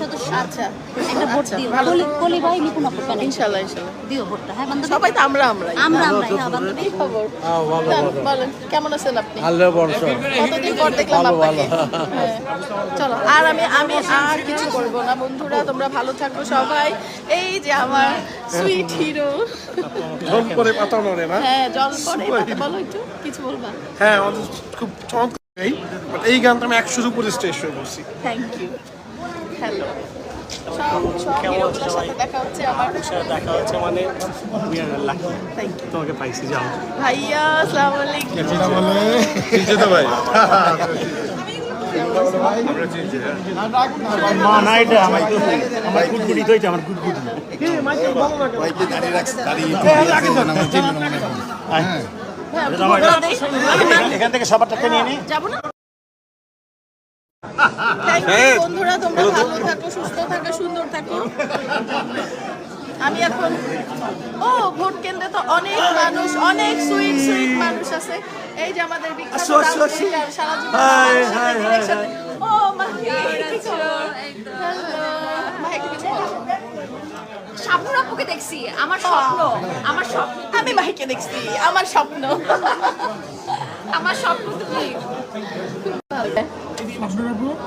সদস্য। আচ্ছা। একটা ভোট আচ্ছা, দিও। কলি কলি ভাই লিপুন আপু প্যানেল ইনশাল্লাহ ইনশাল্লাহ দিও ভোটটা। হ্যাঁ বান্ধবী। সবাই তো আমরা আমরাই। আমরা আমরা হ্যাঁ বান্ধবী। খবর? বলেন কেমন আছেন আপনি? আল্লাহ বর্ষ কতদিন পর দেখলাম আপনাকে? হ্যাঁ। চলো আর আমি আমি আর কিছু করব না বন্ধুরা তোমরা ভালো থাকো সবাই। এই যে আমার সুইট হিরো জল করে পাতা নড়ে না। হ্যাঁ জল পরে পাতে বলো একটু কিছু বলবা? হ্যাঁ খুব চমৎকার। এই এই গানটা আমি একশোর উপরে স্টেজ শো করছি থ্যাংক ইউ হ্যালো। দেখা হচ্ছে আমার। দেখা হচ্ছে মানে we are lucky thank you তোমাকে পাইছি যাও। ভাইয়া আসসালামু আলাইকুম। ভাই। এখান থেকে সবারটা নিয়ে নি। যাব না? বন্ধুরা তোমরা ভালো থাকো সুস্থ থাকো সুন্দর থাকো। আমি এখন ও ভোট কেন্দ্রে তো অনেক মানুষ অনেক সুইট সুইট মানুষ আছে। এই যে আমাদের বিখ্যাত সারা জীবন ও আপুকে দেখছি আমার স্বপ্ন আমার স্বপ্ন আমি মাহিকে দেখছি আমার স্বপ্ন। আমার স্বপ্ন তুমি।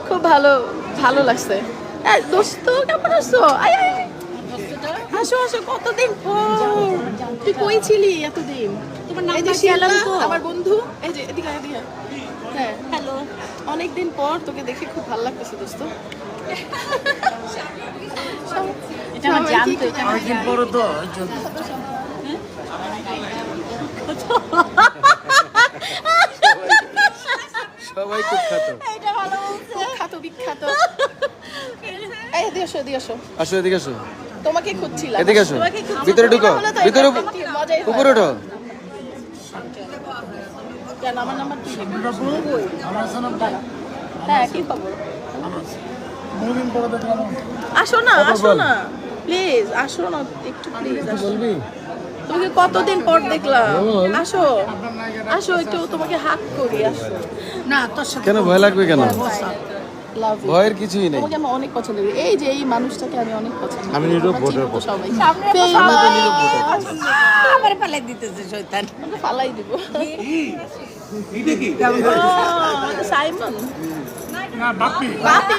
খুব ভালো ভালো লাগছে। এই, দোস্ত কেমন আছো? আয় আয় আয়। আসো আসো কতদিন পর? তুই কই ছিলি এতদিন? তোমার এই যে তো। আমার বন্ধু। এই যে এদিকে এদিকে। হ্যাঁ। হ্যালো। অনেকদিন পর তোকে দেখে খুব ভালো লাগতেছে দোস্ত। এটা আমার জানতো কি- এটা আমার জানতো। বড় তো সবাই খুব খাত এটা ভালো বলছে বিখ্যাত বিখ্যাত এই এদিকে আসো এদিকে আসো আসো এদিকে আসো তোমাকে খুঁজছিলাম এদিকে আসো। ভিতরে ঢুকো। ভিতরে হয়। উপরে ওঠো কেন আমার নাম্বার হ্যাঁ কি খবর আসো না আসো না প্লিজ আসো না একটু প্লিজ বলবি তোমাকে কতদিন পর দেখলাম আসো আসো একটু তোমাকে হাত করি আসো না কেন ভয় লাগবে কেন লাভ ইউ ভয়ের কিছুই নেই। তোমাকে আমি অনেক পছন্দ করি। এই যে এই মানুষটাকে আমি অনেক পছন্দ করি। আমি নীরব ভোটার সবাই। সামনে তো Famous। আমার পালাই দিতেছে শয়তান। আমাকে ফালাই দিব। সাইমন। বাপি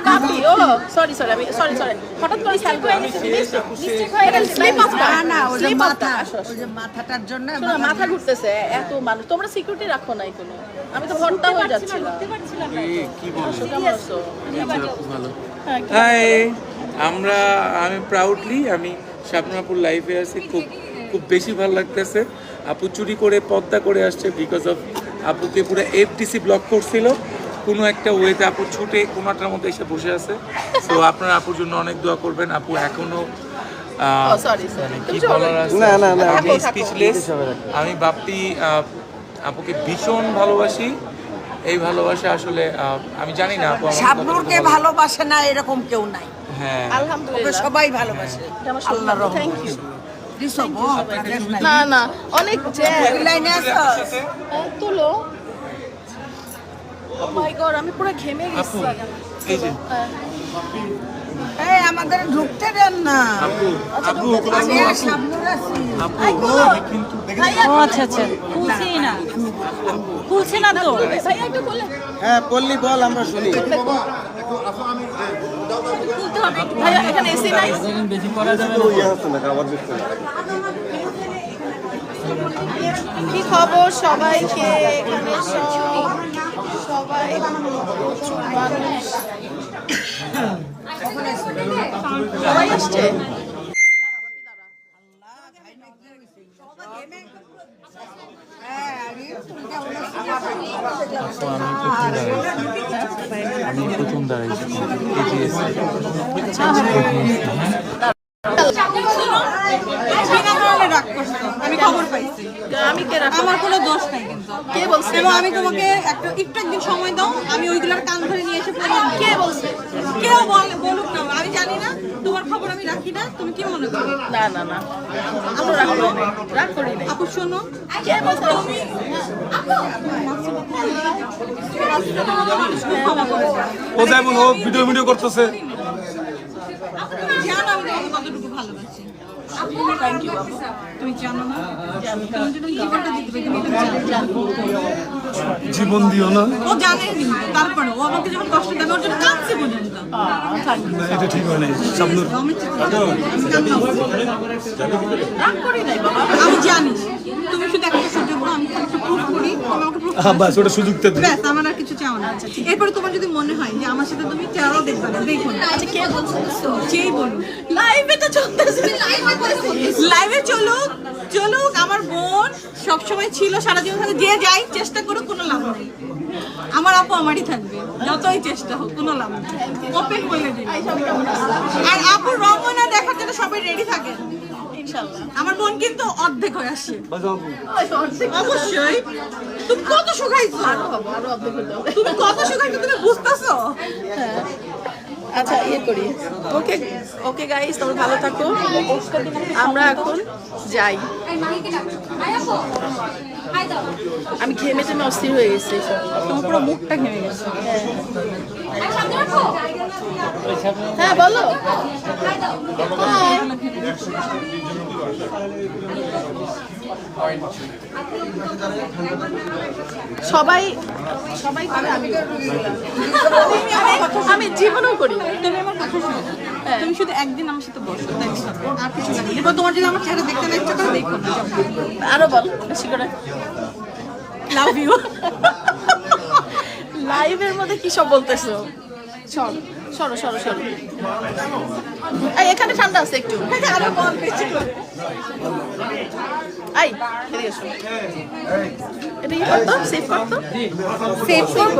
বাপি ও সরি সরি আমি সরি সরি হঠাৎ করে খেয়াল করে আমি স্লিপ অফ না না ওই যে মাথা ওই যে মাথাটার জন্য মাথা ঘুরতেছে এত মানুষ। তোমরা সিকিউরিটি রাখো নাই কোনো। আমি তো ভর্তা হয়ে আসো, কেমন আছো? হ্যাঁ, কি- হাই আমরা আমি প্রাউডলি আমি শাপনাপুর লাইফে আছি। খুব খুব বেশি ভালো লাগতেছে। আপু চুরি করে পদ্মা করে আসছে বিকজ অফ আপুকে পুরো এফটিসি ব্লক করছিল। কোনো একটা ওয়েতে আপু ছুটে কোনোটার মধ্যে এসে বসে আছে। তো আপনারা আপুর জন্য অনেক দোয়া করবেন। আপু এখনও ও সরি সরি কি বলার আছে? না না না থাকো, থাকো। স্পিচলেস আমি বাপ্পি আপুকে ভীষণ ভালোবাসি। এই ভালোবাসা আসলে আমি জানি না আপু শাবনুরকে ভালোবাসে না এরকম কেউ নাই। হ্যাঁ। আলহামদুলিল্লাহ। সবাই ভালোবাসে। এটা আমার থ্যাংক ইউ। না না অনেক জ্যাম লাইনে আছো? হ্যাঁ, তুলো ও মাই গড আমি পুরো ঘেমে গেছি। এই যে। হ্যাঁ। এই আমাদের ঢুকতে দেন না। আপু আপু আমি শাবনুর আছি। আপু কিন্তু ও আচ্ছা আচ্ছা। খুলছি না খুলছে না তো। ভাইয়া একটু বলে। হ্যাঁ পল্লী বল আমরা শুনি। ভাইয়া এখানে এসি নাই? কি খবর সবাইকে? এখানে সব সবাই প্রচুর মানুষ সবাই আসছে আমি প্রথম দাঁড়াইছি আমি খবর পাইছি। আমি কে আমার কোনো দোষ নাই কিন্তু। কে বলছে? এবং আমি তোমাকে একটা একটু একদিন সময় দাও আমি ওইগুলোর কান ধরে নিয়ে এসে কে বলছে? কেউ বল- বলুক না আমি জানি না তোমার খবর আমি রাখি না তুমি কি মনে করো? না না না। আমরা রাগ করি নাই আপু শোনো। কে করে ও যেমন ও ভিডিও ভিডিও করতেছে। তুমি জানো আমি তোমাকে কতটুকু ভালোবাসি। থ্যাংক ইউ তুমি জানো না? জীবন দিও না। ও জানে তারপরে ও আমাকে যখন কষ্ট দেবে ওর জন্য কাঁদছে পর্যন্ত। এটা ঠিক হয় নাই। আমি জানি। তুমি শুধু একটা সুযোগ দাও আমি খালি প্রুফ করি তুমি প্রুফ বাস ওটা সুযোগ তো ব্যাস আমার আর কিছু চাও না। এরপরে তোমার যদি মনে হয় যে আমার সাথে তুমি তেরো দেখবে না দেখো আচ্ছা কে বলছো? যেই বলুক। লাইভে তো চলতেছে। লাইভে চলুক চলুক আমার বোন সবসময় ছিল সারা জীবন থাকে। যে যাই চেষ্টা করুক কোনো লাভ নেই। আমার আপু আমারই থাকবে। যতই চেষ্টা হোক কোনো লাভ নেই। ওপেন বলে দিন আর আপুর রঙনা দেখার জন্য সবাই রেডি থাকে ইনশাআল্লাহ। আমার বোন কিন্তু অর্ধেক হয়ে আসে। অবশ্যই। তুমি কত শুকাইছো? তুমি কত শুকাইছো তুমি বুঝতেছো? আচ্ছা ইয়ে করি। ওকে ওকে গাইস তোমরা ভালো থাকো। আমরা এখন যাই। আমি ঘেমে টেমে অস্থির হয়ে গেছি। তোমার পুরো মুখটা ঘেমে গেছে। হ্যাঁ। বলো। সবাই সবাই করে আমি। আমি- আমি জীবনেও করি। তুমি আমার কথা শোনো তুমি শুধু একদিন আমার সাথে বসো দেখো আর কিছু না। এবার তোমার যদি আমার চেহারা দেখতে না ইচ্ছা করে দেখো আরও বল বেশি করে। লাভ ইউ লাইভের মধ্যে কি সব বলতেছো? সর সরো সরো সরো। এখানে ঠান্ডা আছে একটু। আরও বল বেশি আই এটা কি করতো? সেভ করতো? সেভ করব।